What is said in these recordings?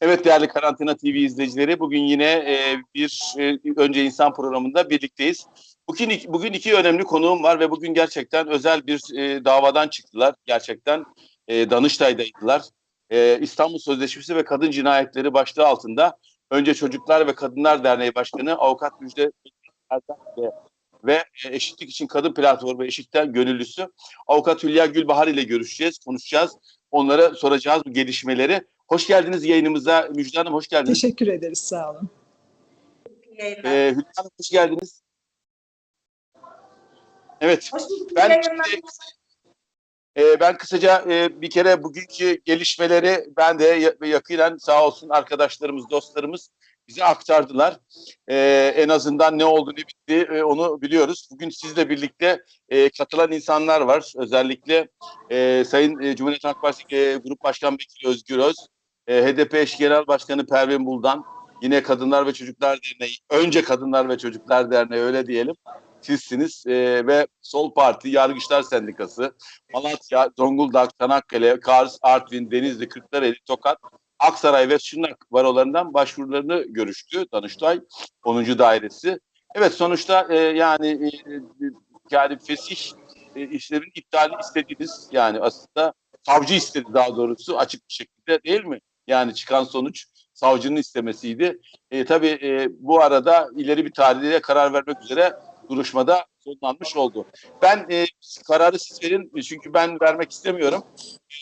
Evet değerli Karantina TV izleyicileri bugün yine e, bir e, Önce insan programında birlikteyiz. Bugün, bugün iki önemli konuğum var ve bugün gerçekten özel bir e, davadan çıktılar. Gerçekten e, Danıştay'daydılar. E, İstanbul Sözleşmesi ve Kadın Cinayetleri başlığı altında önce Çocuklar ve Kadınlar Derneği Başkanı Avukat Müjde Erdem ve- ve e, Eşitlik için Kadın Platformu Eşit'ten gönüllüsü Avukat Hülya Gülbahar ile görüşeceğiz, konuşacağız. Onlara soracağız bu gelişmeleri. Hoş geldiniz yayınımıza. Müjde Hanım hoş geldiniz. Teşekkür ederiz, sağ olun. Ee, Hülya Hanım hoş geldiniz. Evet. Hoş bulduk. Ben şimdi, e, ben kısaca e, bir kere bugünkü gelişmeleri ben de ya- yakinen sağ olsun arkadaşlarımız, dostlarımız bize aktardılar. E, en azından ne oldu ne bitti e, onu biliyoruz. Bugün sizle birlikte e, katılan insanlar var. Özellikle e, Sayın e, Cumhuriyet Halk Partisi e, Grup Başkan Vekili Özgür Öz, e, HDP eş genel başkanı Pervin Buldan, yine Kadınlar ve Çocuklar Derneği, önce Kadınlar ve Çocuklar Derneği öyle diyelim sizsiniz e, ve Sol Parti, Yargıçlar Sendikası, Malatya, Zonguldak, Çanakkale, Kars, Artvin, Denizli, Kırklareli, Tokat, Aksaray ve Şırnak barolarından başvurularını görüştü Danıştay 10. dairesi. Evet sonuçta e, yani e, yani fesih e, işlerin iptali istediğiniz yani aslında savcı istedi daha doğrusu açık bir şekilde değil mi? Yani çıkan sonuç savcının istemesiydi. E, tabii e, bu arada ileri bir tarihte karar vermek üzere duruşmada sonlanmış oldu. Ben e, kararı siz verin çünkü ben vermek istemiyorum.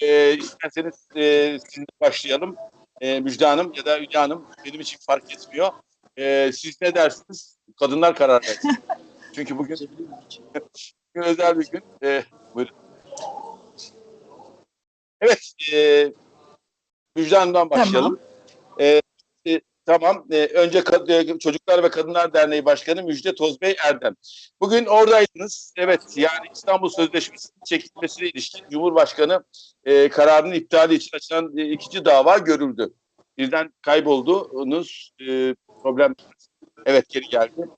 E, isterseniz e, sizinle başlayalım. E, Müjde Hanım ya da Hülya Hanım benim için fark etmiyor. E, siz ne dersiniz? Kadınlar karar versin. çünkü bugün, bugün özel bir gün. E, buyurun. Evet. E, Müjde Hanım'dan başlayalım. E, e, tamam. E, önce e, Çocuklar ve Kadınlar Derneği Başkanı Müjde Tozbey Erdem. Bugün oradaydınız. Evet yani İstanbul Sözleşmesi'nin çekilmesine ilişkin Cumhurbaşkanı e, kararının iptali için açılan e, ikinci dava görüldü. Birden kayboldunuz. E, problem. Evet geri geldi.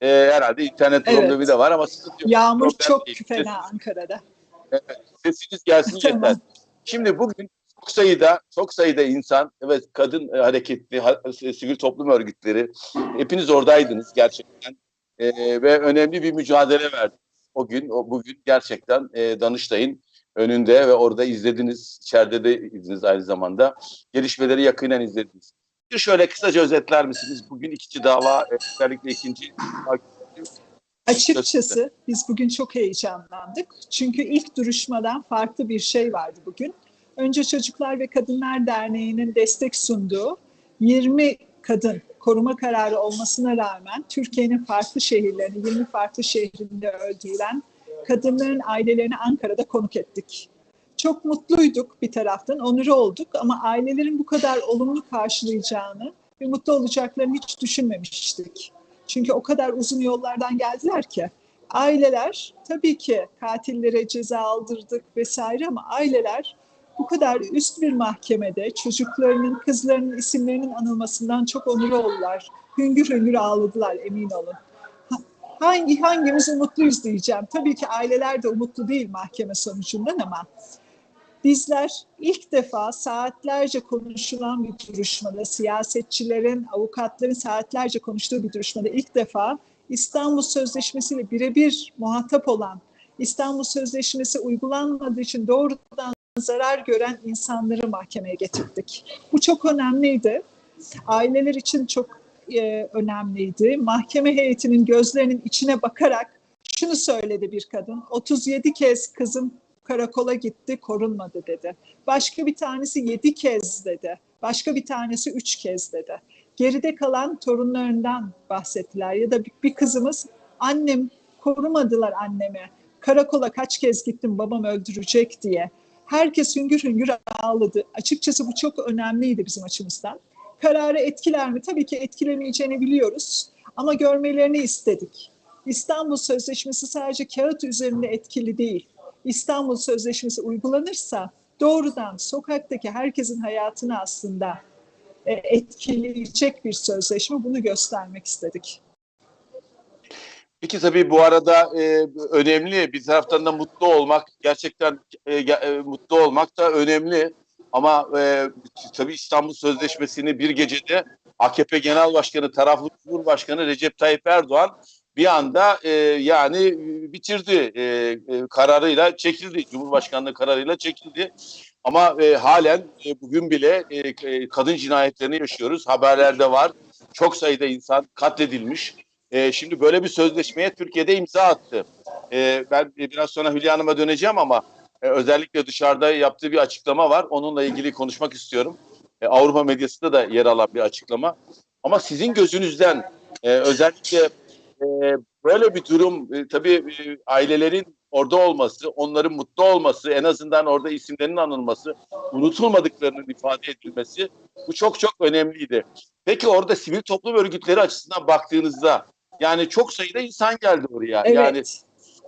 E, herhalde internet Evet. problemi de var ama sıkıntı yok. Yağmur Problem çok değil. fena Ankara'da. Sesiniz gelsin Tamam. yeter. Şimdi bugün çok sayıda çok sayıda insan evet kadın e, hareketli ha- e, sivil toplum örgütleri hepiniz oradaydınız gerçekten E, ve önemli bir mücadele verdiniz. O gün o bugün gerçekten e, Danıştay'ın önünde ve orada izlediniz. içeride de izlediniz aynı zamanda. Gelişmeleri yakinen izlediniz. Bir şöyle kısaca özetler misiniz? Bugün ikinci dava e, özellikle ikinci Açıkçası biz bugün çok heyecanlandık. Çünkü ilk duruşmadan farklı bir şey vardı bugün. Önce Çocuklar ve Kadınlar Derneği'nin destek sunduğu 20 kadın koruma kararı olmasına rağmen Türkiye'nin farklı şehirlerinde, 20 farklı şehrinde öldürülen kadınların ailelerini Ankara'da konuk ettik. Çok mutluyduk bir taraftan, onuru olduk ama ailelerin bu kadar olumlu karşılayacağını ve mutlu olacaklarını hiç düşünmemiştik. Çünkü o kadar uzun yollardan geldiler ki. Aileler tabii ki katillere ceza aldırdık vesaire ama aileler bu kadar üst bir mahkemede çocuklarının, kızlarının isimlerinin anılmasından çok onur oldular. Hüngür hüngür ağladılar emin olun. Ha- Hangi hangimiz umutluyuz diyeceğim. Tabii ki aileler de umutlu değil mahkeme sonucundan ama bizler ilk defa saatlerce konuşulan bir duruşmada, siyasetçilerin, avukatların saatlerce konuştuğu bir duruşmada ilk defa İstanbul Sözleşmesi ile birebir muhatap olan, İstanbul Sözleşmesi uygulanmadığı için doğrudan zarar gören insanları mahkemeye getirdik. Bu çok önemliydi. Aileler için çok e, önemliydi. Mahkeme heyetinin gözlerinin içine bakarak şunu söyledi bir kadın. 37 kez kızım karakola gitti, korunmadı dedi. Başka bir tanesi 7 kez dedi. Başka bir tanesi 3 kez dedi. Geride kalan torunlarından bahsettiler. Ya da bir, kızımız annem korumadılar annemi. Karakola kaç kez gittim babam öldürecek diye. Herkes hüngür hüngür ağladı. Açıkçası bu çok önemliydi bizim açımızdan. Kararı etkiler mi? Tabii ki etkilemeyeceğini biliyoruz. Ama görmelerini istedik. İstanbul Sözleşmesi sadece kağıt üzerinde etkili değil. İstanbul Sözleşmesi uygulanırsa doğrudan sokaktaki herkesin hayatını aslında e, etkileyecek bir sözleşme. Bunu göstermek istedik. Peki tabii bu arada e, önemli bir taraftan da mutlu olmak gerçekten e, e, mutlu olmak da önemli Ama e, tabii İstanbul Sözleşmesi'ni bir gecede AKP Genel Başkanı, taraflı Cumhurbaşkanı Recep Tayyip Erdoğan bir anda e, yani bitirdi e, e, kararıyla çekildi. Cumhurbaşkanlığı kararıyla çekildi. Ama e, halen e, bugün bile e, e, kadın cinayetlerini yaşıyoruz. Haberlerde var. Çok sayıda insan katledilmiş. E, şimdi böyle bir sözleşmeye Türkiye'de imza attı. E, ben biraz sonra Hülya Hanım'a döneceğim ama e, özellikle dışarıda yaptığı bir açıklama var. Onunla ilgili konuşmak istiyorum. E, Avrupa medyasında da yer alan bir açıklama. Ama sizin gözünüzden e, özellikle e, böyle bir durum e, tabii e, ailelerin orada olması, onların mutlu olması, en azından orada isimlerinin anılması, unutulmadıklarının ifade edilmesi bu çok çok önemliydi. Peki orada sivil toplum örgütleri açısından baktığınızda yani çok sayıda insan geldi oraya. Evet. Yani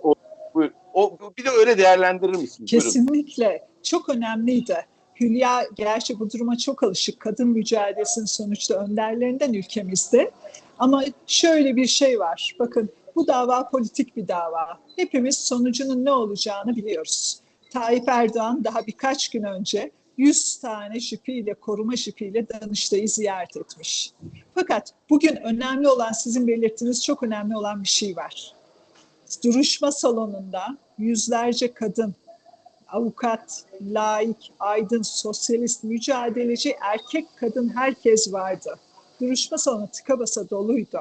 bu- o bir de öyle değerlendirir? Buyurun. Kesinlikle. Çok önemliydi. Hülya gerçi bu duruma çok alışık. Kadın mücadelesinin sonuçta önderlerinden ülkemizde. Ama şöyle bir şey var. Bakın bu dava politik bir dava. Hepimiz sonucunun ne olacağını biliyoruz. Tayyip Erdoğan daha birkaç gün önce 100 tane jipiyle, koruma jipiyle Danıştay'ı ziyaret etmiş. Fakat bugün önemli olan, sizin belirttiğiniz çok önemli olan bir şey var. Duruşma salonunda yüzlerce kadın, avukat, laik, aydın, sosyalist, mücadeleci, erkek, kadın herkes vardı. Duruşma salonu tıka basa doluydu.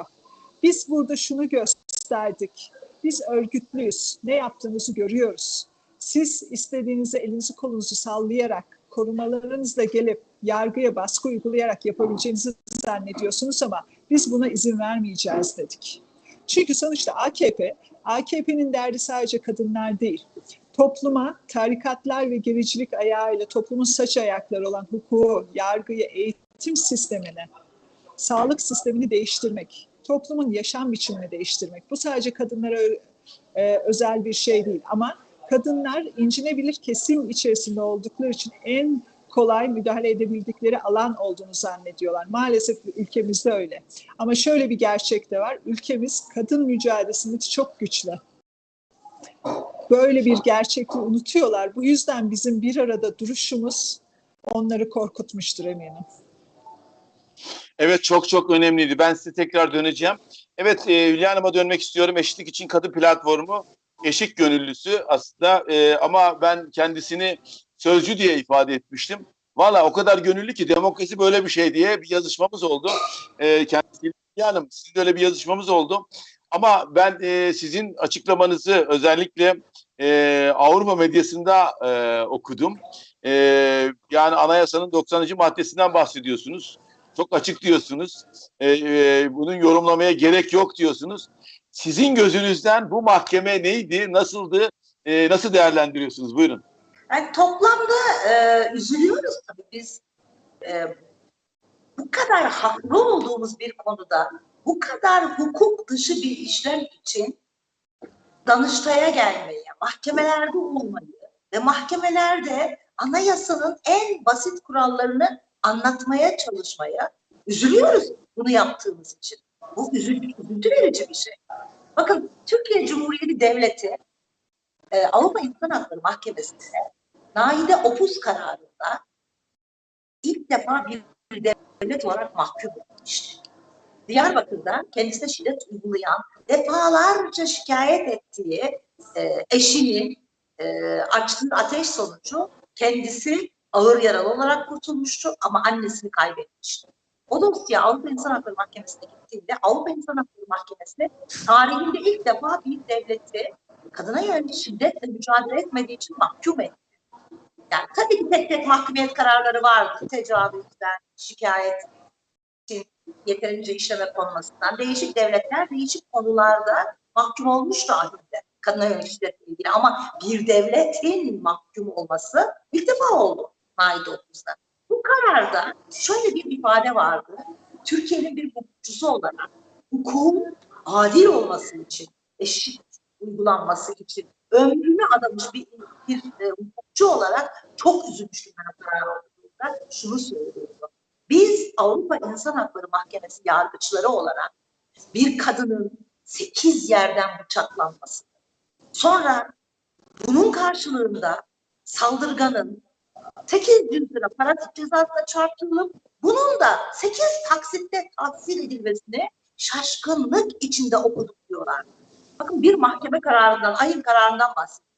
Biz burada şunu gösterdik. Biz örgütlüyüz. Ne yaptığınızı görüyoruz. Siz istediğinizi elinizi kolunuzu sallayarak, korumalarınızla gelip yargıya baskı uygulayarak yapabileceğinizi zannediyorsunuz ama biz buna izin vermeyeceğiz dedik. Çünkü sonuçta AKP, AKP'nin derdi sadece kadınlar değil. Topluma tarikatlar ve gericilik ayağıyla toplumun saç ayakları olan hukuku, yargıyı, eğitim sistemini, sağlık sistemini değiştirmek, toplumun yaşam biçimini değiştirmek. Bu sadece kadınlara e, özel bir şey değil ama kadınlar incinebilir kesim içerisinde oldukları için en kolay müdahale edebildikleri alan olduğunu zannediyorlar. Maalesef ülkemizde öyle. Ama şöyle bir gerçek de var. Ülkemiz kadın mücadelesinde çok güçlü. Böyle bir gerçekliği unutuyorlar. Bu yüzden bizim bir arada duruşumuz onları korkutmuştur eminim. Evet çok çok önemliydi. Ben size tekrar döneceğim. Evet e, Hülya Hanım'a dönmek istiyorum. Eşitlik için Kadın Platformu eşik gönüllüsü aslında e, ama ben kendisini sözcü diye ifade etmiştim. Valla o kadar gönüllü ki demokrasi böyle bir şey diye bir yazışmamız oldu. E, kendisi Hülya Hanım sizin öyle bir yazışmamız oldu. Ama ben e, sizin açıklamanızı özellikle e, Avrupa medyasında e, okudum. E, yani anayasanın 90. maddesinden bahsediyorsunuz. Çok açık diyorsunuz. E, e, bunun yorumlamaya gerek yok diyorsunuz. Sizin gözünüzden bu mahkeme neydi, nasıldı, e, nasıl değerlendiriyorsunuz? Buyurun. Yani toplamda e, üzülüyoruz tabii biz. E, bu kadar haklı olduğumuz bir konuda bu kadar hukuk dışı bir işlem için Danıştay'a gelmeyi, mahkemelerde olmayı ve mahkemelerde anayasanın en basit kurallarını anlatmaya çalışmaya üzülüyoruz bunu yaptığımız için. Bu üzüntü, verici bir şey. Bakın Türkiye Cumhuriyeti Devleti e, Avrupa İnsan Hakları Mahkemesi'nde Naide Opus kararında ilk defa bir devlet olarak mahkum edilmişti. Diyarbakır'da kendisine şiddet uygulayan, defalarca şikayet ettiği e, eşinin e, açtığı ateş sonucu kendisi ağır yaralı olarak kurtulmuştu ama annesini kaybetmişti. O dosya Avrupa İnsan Hakları Mahkemesi'ne gittiğinde Avrupa İnsan Hakları Mahkemesi tarihinde ilk defa bir devleti kadına yönelik şiddetle mücadele etmediği için mahkum etti. Yani tabii ki tek tek mahkumiyet kararları vardı. Tecavüzden, şikayet yeterince işleme konmasından. Değişik devletler değişik konularda mahkum olmuştu ahirde kadına yönelik şiddetle ilgili. Ama bir devletin mahkum olması ilk defa oldu Maide 9'da kararda şöyle bir ifade vardı. Türkiye'nin bir hukukçusu olarak hukukun adil olması için, eşit uygulanması için ömrünü adamış bir, bir e, hukukçu olarak çok üzülmüştüm ben o karar olduğunda. Şunu söylüyordu. Biz Avrupa İnsan Hakları Mahkemesi yargıçları olarak bir kadının sekiz yerden bıçaklanması, sonra bunun karşılığında saldırganın 800 lira para cezasına çarptırılıp bunun da 8 taksitte tahsil edilmesini şaşkınlık içinde okuduk diyorlar. Bakın bir mahkeme kararından, ayın kararından bahsediyor.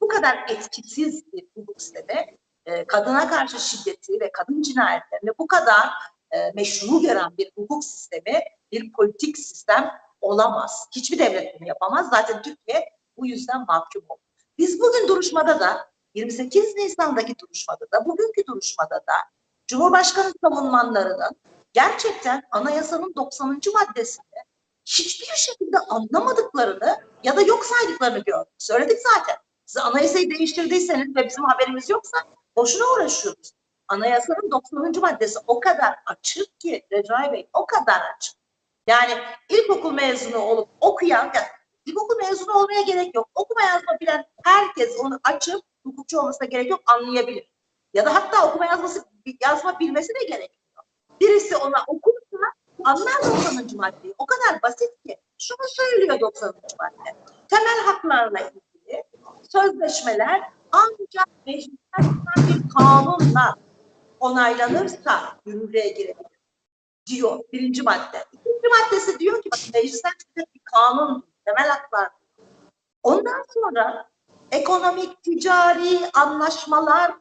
Bu kadar etkisiz bir hukuk sistemi, e, kadına karşı şiddeti ve kadın cinayetlerini bu kadar e, meşru gören bir hukuk sistemi, bir politik sistem olamaz. Hiçbir devlet bunu yapamaz. Zaten Türkiye bu yüzden mahkum oldu. Biz bugün duruşmada da 28 Nisan'daki duruşmada da bugünkü duruşmada da Cumhurbaşkanı savunmanlarının gerçekten anayasanın 90. maddesinde hiçbir şekilde anlamadıklarını ya da yok saydıklarını gördük. Söyledik zaten. Siz anayasayı değiştirdiyseniz ve bizim haberimiz yoksa boşuna uğraşıyoruz. Anayasanın 90. maddesi o kadar açık ki Recai Bey o kadar açık. Yani ilkokul mezunu olup okuyan, ya ilkokul mezunu olmaya gerek yok. Okuma yazma bilen herkes onu açıp hukukçu olmasına gerek yok anlayabilir. Ya da hatta okuma yazması yazma bilmesi de gerekmiyor. Birisi ona okursa anlar 90. maddeyi. O kadar basit ki. Şunu söylüyor 90. madde. Temel haklarla ilgili sözleşmeler ancak meclisten bir kanunla onaylanırsa yürürlüğe girebilir diyor birinci madde. İkinci maddesi diyor ki bakın meclisten bir kanun temel haklar. Ondan sonra ekonomik, ticari anlaşmalar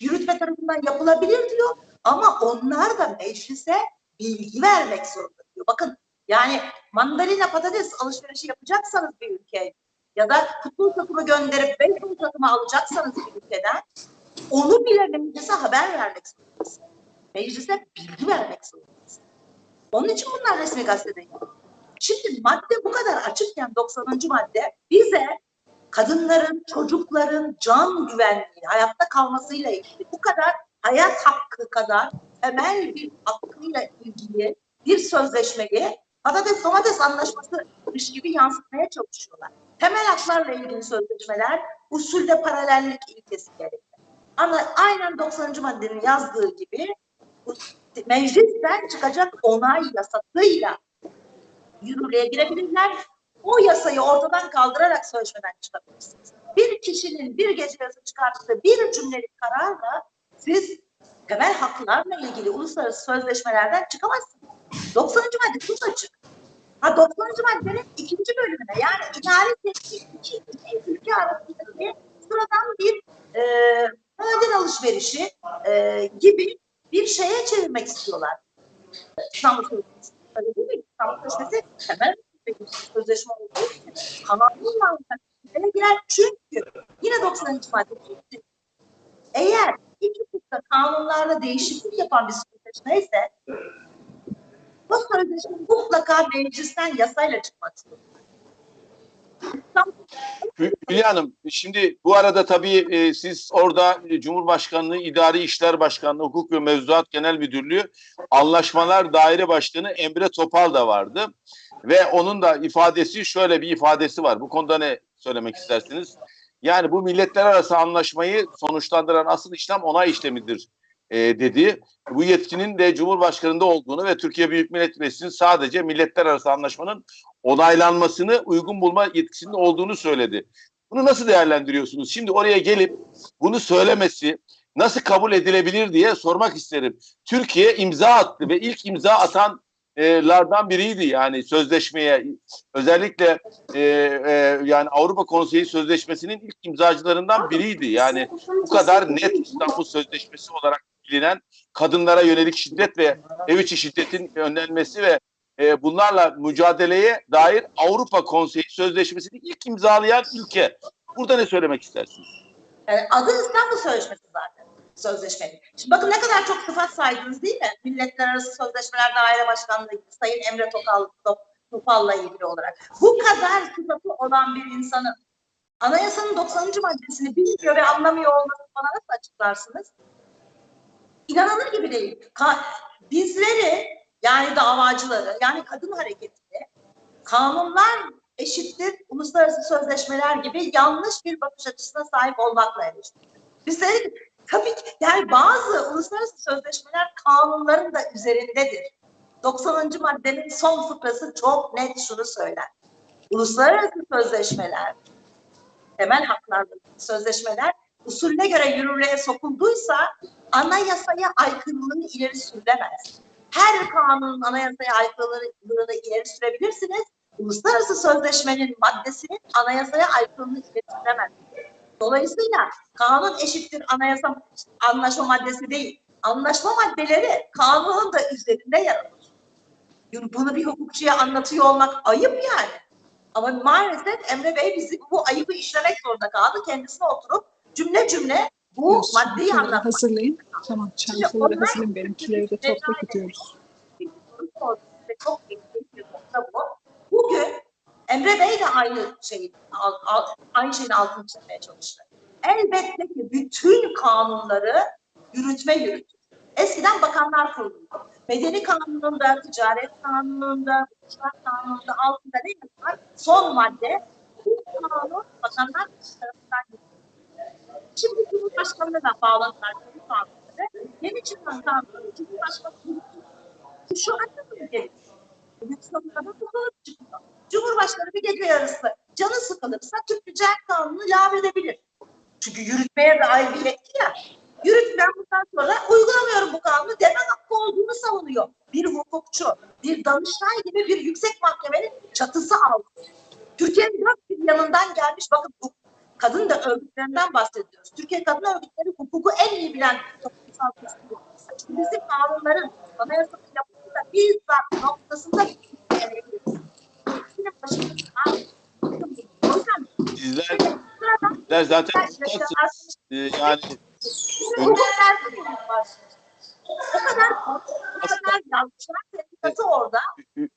yürütme tarafından yapılabilir diyor ama onlar da meclise bilgi vermek zorunda diyor. Bakın yani mandalina patates alışverişi yapacaksanız bir ülkeye ya da futbol takımı gönderip beyzbol takımı alacaksanız bir ülkeden onu bile meclise haber vermek zorundasınız. Meclise bilgi vermek zorundasınız. Onun için bunlar resmi gazetede yok. Şimdi madde bu kadar açıkken 90. madde bize kadınların, çocukların can güvenliği, hayatta kalmasıyla ilgili bu kadar hayat hakkı kadar temel bir hakkıyla ilgili bir sözleşmeyi patates domates anlaşmasıymış gibi yansıtmaya çalışıyorlar. Temel haklarla ilgili sözleşmeler usulde paralellik ilkesi gerekir. Ama aynen 90. maddenin yazdığı gibi meclisten çıkacak onay yasasıyla yürürlüğe girebilirler. O yasayı ortadan kaldırarak sözleşmeden çıkabilirsiniz. Bir kişinin bir gece yazı çıkarttığı bir cümlelik kararla siz temel haklarla ilgili uluslararası sözleşmelerden çıkamazsınız. 90. madde çok açık. Ha 90. maddenin ikinci bölümüne yani idari teşkil iki, iki ülke arasındaki sıradan bir e, maden alışverişi e, gibi bir şeye çevirmek istiyorlar. İstanbul Sözleşmesi. Öyle değil mi? İstanbul Sözleşmesi temel sözleşme olduğu için kanunla ele girer. Çünkü yine 90. madde diyor ki, eğer iki hukukta kanunlarda değişiklik yapan bir sözleşme ise bu sözleşme mutlaka meclisten yasayla çıkmak zorunda. Hü- Hülya Hanım, şimdi bu arada tabii e, siz orada e, Cumhurbaşkanlığı İdari İşler Başkanlığı Hukuk ve Mevzuat Genel Müdürlüğü Anlaşmalar Daire Başkanı Emre Topal da vardı. Ve onun da ifadesi şöyle bir ifadesi var. Bu konuda ne söylemek istersiniz? Yani bu milletler arası anlaşmayı sonuçlandıran asıl işlem onay işlemidir e, dedi. Bu yetkinin de Cumhurbaşkanı'nda olduğunu ve Türkiye Büyük Millet Meclisi'nin sadece milletler arası anlaşmanın onaylanmasını uygun bulma yetkisinde olduğunu söyledi. Bunu nasıl değerlendiriyorsunuz? Şimdi oraya gelip bunu söylemesi nasıl kabul edilebilir diye sormak isterim. Türkiye imza attı ve ilk imza atanlardan biriydi yani sözleşmeye özellikle e, e, yani Avrupa Konseyi Sözleşmesi'nin ilk imzacılarından biriydi. Yani bu kadar net İstanbul Sözleşmesi olarak bilinen kadınlara yönelik şiddet ve ev içi şiddetin önlenmesi ve e, bunlarla mücadeleye dair Avrupa Konseyi Sözleşmesi'ni ilk imzalayan ülke. Burada ne söylemek istersiniz? Yani adı İstanbul Sözleşmesi zaten. Sözleşme. Şimdi bakın ne kadar çok sıfat saydınız değil mi? Milletler Arası Sözleşmeler Daire Başkanlığı Sayın Emre Tokal, Top- Topal'la ilgili olarak. Bu kadar sıfatı olan bir insanın anayasanın 90. maddesini bilmiyor ve anlamıyor olmasını bana nasıl açıklarsınız? İnanılır gibi değil. Ka- bizleri yani davacıları yani kadın hareketini kanunlar eşittir uluslararası sözleşmeler gibi yanlış bir bakış açısına sahip olmakla eleştiriyor. Biz de tabii ki yani bazı uluslararası sözleşmeler kanunların da üzerindedir. 90. maddenin son fıkrası çok net şunu söyler. Uluslararası sözleşmeler, temel ilgili sözleşmeler usulüne göre yürürlüğe sokulduysa anayasaya aykırılığını ileri sürülemez. Her kanunun anayasaya aykırılığını ileri sürebilirsiniz. Uluslararası sözleşmenin maddesinin anayasaya aykırılığını ileri süremez. Dolayısıyla kanun eşittir anayasa anlaşma maddesi değil. Anlaşma maddeleri kanunun da üzerinde yer alır. Bunu bir hukukçuya anlatıyor olmak ayıp yani. Ama maalesef Emre Bey bizi bu ayıbı işlemek zorunda kaldı. Kendisine oturup cümle cümle bu Diyorsun. maddeyi anlatmak. Hazırlayın. Tamam çantaları hazırlayın. Benimkileri de topla gidiyoruz. Ve çok ilginç bir nokta bu. Bugün Emre Bey de aynı şeyi aynı şeyin altını çizmeye çalıştı. Elbette ki bütün kanunları yürütme yürütür. Eskiden bakanlar kuruluydu. Medeni kanununda, ticaret kanununda, uçak kanununda altında ne yazar? Son madde bu kanun bakanlar tarafından yürütülür. Şimdi Cumhurbaşkanı'na da bağlantılar bu kanunları. Yeni çıkan kanunu Cumhurbaşkanı. Şu anda mı çıkıyor. Cumhurbaşkanı bir gece yarısı canı sıkılırsa Türk Ticaret Kanunu'nu lağvedebilir. Çünkü yürütmeye dair bir yetki ya. Yürütmen bundan sonra uygulamıyorum bu kanunu deme hakkı olduğunu savunuyor. Bir hukukçu, bir danıştay gibi bir yüksek mahkemenin çatısı altı. Türkiye'nin dört bir yanından gelmiş bakın kadın da örgütlerinden bahsediyoruz. Türkiye Kadın Örgütleri hukuku en iyi bilen toplumsal kesim. Çünkü bizim kanunların anayasal yapısında bizzat noktasında sıradan sizler zaten. Ee, yani o kadar. O kadar yanlışlar orada.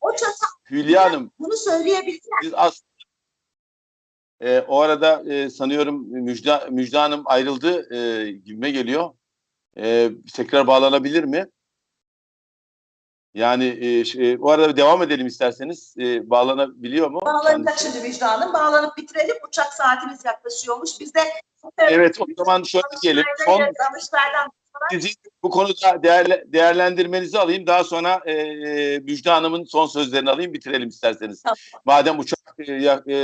O çatı Hülya Hanım bunu söyleyebilirler. Biz aslında e, o arada e, sanıyorum Müjda, Müjda Hanım ayrıldı e, gibime geliyor. E, tekrar bağlanabilir mi? Yani e, şey, o arada devam edelim isterseniz. E, bağlanabiliyor mu? Bağlanacak şimdi vicdanım. Bağlanıp bitirelim. Uçak saatimiz yaklaşıyormuş. Biz de Evet o zaman şöyle diyelim. Son sizin bu konuda değerle, değerlendirmenizi alayım. Daha sonra e, e, Müjda Hanım'ın son sözlerini alayım. Bitirelim isterseniz. Tamam. Madem uçak e, e,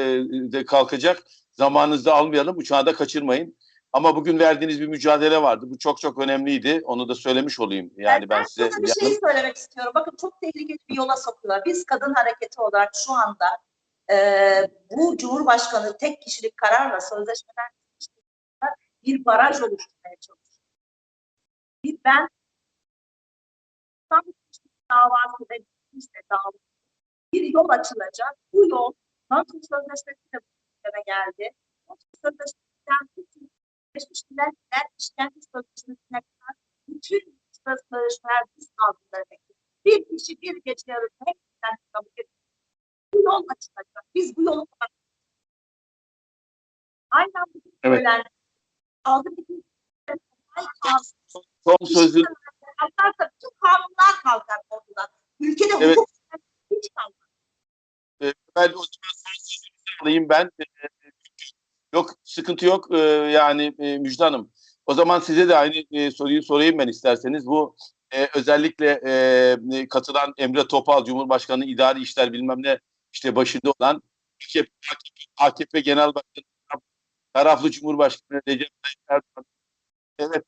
de kalkacak zamanınızı almayalım. Uçağı da kaçırmayın. Ama bugün verdiğiniz bir mücadele vardı. Bu çok çok önemliydi. Onu da söylemiş olayım. Yani ben size sana bir şey söylemek istiyorum. Bakın çok tehlikeli bir yola sokuyorlar. Biz kadın hareketi olarak şu anda e, bu Cumhurbaşkanı tek kişilik kararla sözleşmeden bir baraj oluşturmaya çalışıyor. Bir ben tam davası ve işte dava bir yol açılacak. Bu yol NATO sözleşmesiyle gündeme geldi. NATO sözleşmesinden bütün Birleşmiş Milletler İşkence Sözleşmesi'ne kadar bütün sözleşmeler biz bekliyoruz. Bir kişi bir gece yarısı hepsinden kabul ediyor. Bu yol açılacak. Biz bu yolu Aynen bu Evet. söylendi. Aldık kalsın. Son sözü Kalkarsa bütün kanunlar kalkar ortadan. Ülkede Evet. hukuk hiç kalmaz. e, ben o zaman son sözünüzü alayım ben. E, yok sıkıntı yok. E, yani e, Müjda Hanım. O zaman size de aynı e, soruyu sorayım ben isterseniz. Bu e, özellikle e, katılan Emre Topal, Cumhurbaşkanı İdari İşler bilmem ne işte başında olan AKP, AKP Genel Başkanı taraflı Cumhurbaşkanı Recep Tayyip Erdoğan. Evet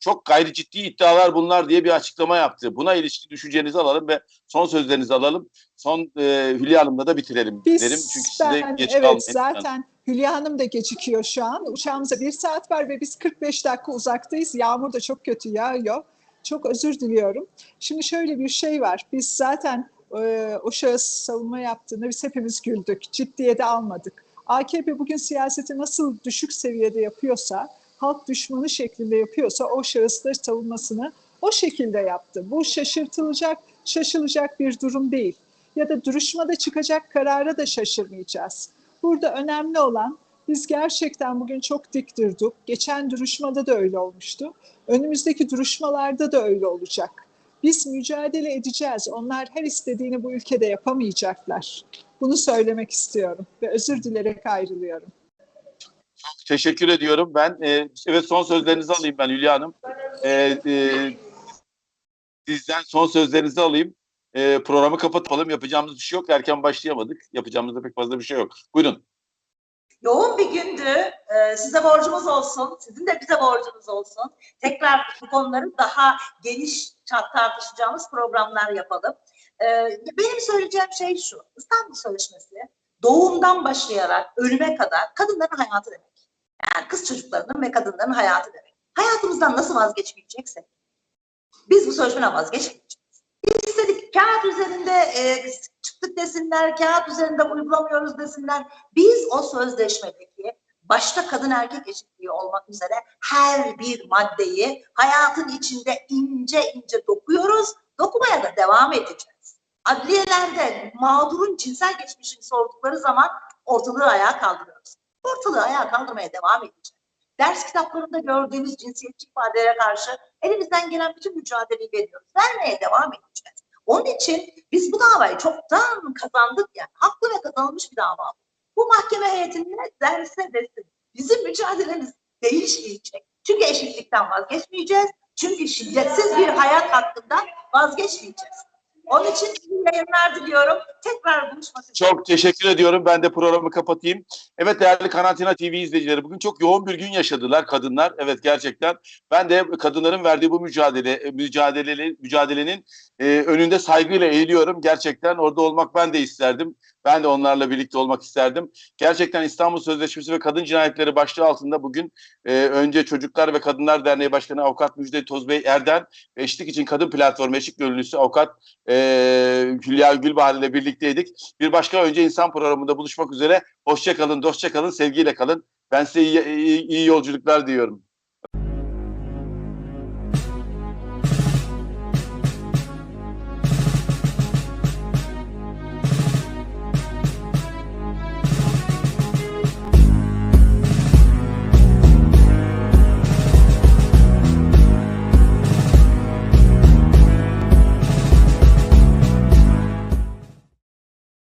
çok, gayri ciddi iddialar bunlar diye bir açıklama yaptı. Buna ilişkin düşüncenizi alalım ve son sözlerinizi alalım. Son e, Hülya Hanım'la da bitirelim Biz derim. Çünkü size ben- geç evet kalmayın. zaten Hülya Hanım da gecikiyor şu an. Uçağımıza bir saat var ve biz 45 dakika uzaktayız. Yağmur da çok kötü yağıyor. Çok özür diliyorum. Şimdi şöyle bir şey var. Biz zaten e, o şahıs savunma yaptığında biz hepimiz güldük. Ciddiye de almadık. AKP bugün siyaseti nasıl düşük seviyede yapıyorsa, halk düşmanı şeklinde yapıyorsa o şahıs da savunmasını o şekilde yaptı. Bu şaşırtılacak, şaşılacak bir durum değil. Ya da duruşmada çıkacak karara da şaşırmayacağız. Burada önemli olan biz gerçekten bugün çok dik durduk. Geçen duruşmada da öyle olmuştu. Önümüzdeki duruşmalarda da öyle olacak. Biz mücadele edeceğiz. Onlar her istediğini bu ülkede yapamayacaklar. Bunu söylemek istiyorum ve özür dilerek ayrılıyorum. Teşekkür ediyorum. Ben e, evet son sözlerinizi alayım ben Hülya Hanım. E, e, sizden son sözlerinizi alayım. E, programı kapatalım. Yapacağımız bir şey yok. Erken başlayamadık. Yapacağımızda pek fazla bir şey yok. Buyurun. Yoğun bir gündü. Ee, size borcumuz olsun. Sizin de bize borcunuz olsun. Tekrar bu konuları daha geniş tartışacağımız programlar yapalım. Ee, benim söyleyeceğim şey şu. İstanbul Sözleşmesi doğumdan başlayarak ölüme kadar kadınların hayatı demek. Yani kız çocuklarının ve kadınların hayatı demek. Hayatımızdan nasıl vazgeçmeyeceksek biz bu sözleşmeden vazgeçmeyeceğiz. Biz istedik kağıt üzerinde e, çıktık desinler, kağıt üzerinde uygulamıyoruz desinler. Biz o sözleşmedeki başta kadın erkek eşitliği olmak üzere her bir maddeyi hayatın içinde ince ince dokuyoruz. Dokumaya da devam edeceğiz. Adliyelerde mağdurun cinsel geçmişini sordukları zaman ortalığı ayağa kaldırıyoruz. Ortalığı ayağa kaldırmaya devam edeceğiz. Ders kitaplarında gördüğümüz cinsiyetçi ifadelere karşı elimizden gelen bütün mücadeleyi veriyoruz. Vermeye devam edeceğiz. Onun için biz bu davayı çoktan kazandık yani. Haklı ve kazanılmış bir dava. Bu mahkeme heyetinin ne derse desin. Bizim mücadelemiz değişmeyecek. Çünkü eşitlikten vazgeçmeyeceğiz. Çünkü şiddetsiz bir hayat hakkından vazgeçmeyeceğiz. Onun için iyi yayınlar diliyorum. Tekrar buluşmak üzere. Çok teşekkür ediyorum. Ben de programı kapatayım. Evet değerli Karantina TV izleyicileri bugün çok yoğun bir gün yaşadılar kadınlar. Evet gerçekten. Ben de kadınların verdiği bu mücadele e, mücadeleli mücadelenin e, önünde saygıyla eğiliyorum. Gerçekten orada olmak ben de isterdim. Ben de onlarla birlikte olmak isterdim. Gerçekten İstanbul Sözleşmesi ve Kadın Cinayetleri başlığı altında bugün e, önce Çocuklar ve Kadınlar Derneği Başkanı Avukat Müjde Tozbey Erden ve Eşitlik için Kadın Platformu Eşit Gönüllüsü Avukat e, Hülya Gülbahar ile birlikteydik. Bir başka önce insan programında buluşmak üzere. Hoşça kalın, dostça kalın, sevgiyle kalın. Ben size iyi, iyi, iyi yolculuklar diliyorum.